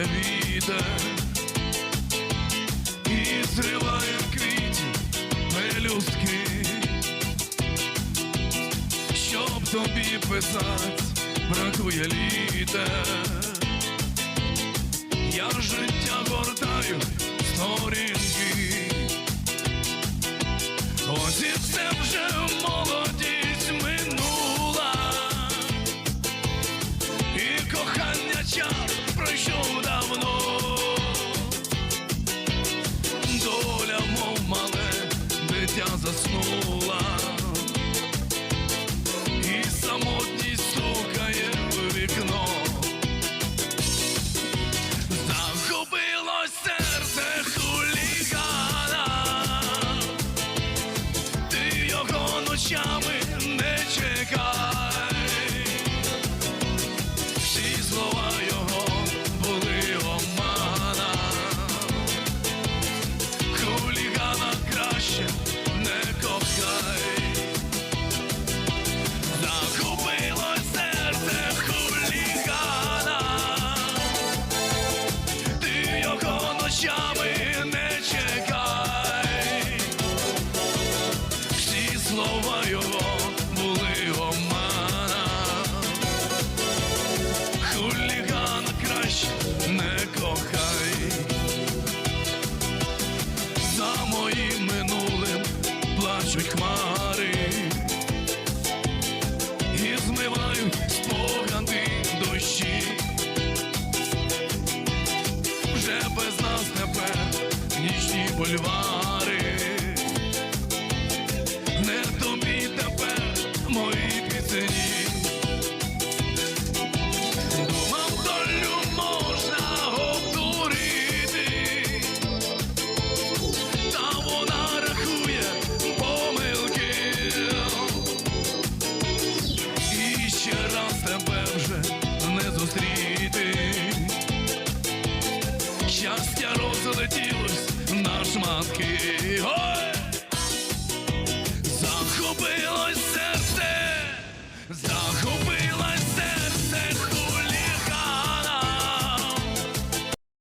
вітер і зриває квітів пелюстки, щоб тобі писать, бракує літер. Я життя гортаю сторінки. Ось і це вже no. Його були омана, хулігана краще не кохай, за моїм минулим плачуть хмари. І змивають спогади дощі вже без нас тепер нічні бульвари. шматки. Ой! Захопилось серце, захопилось.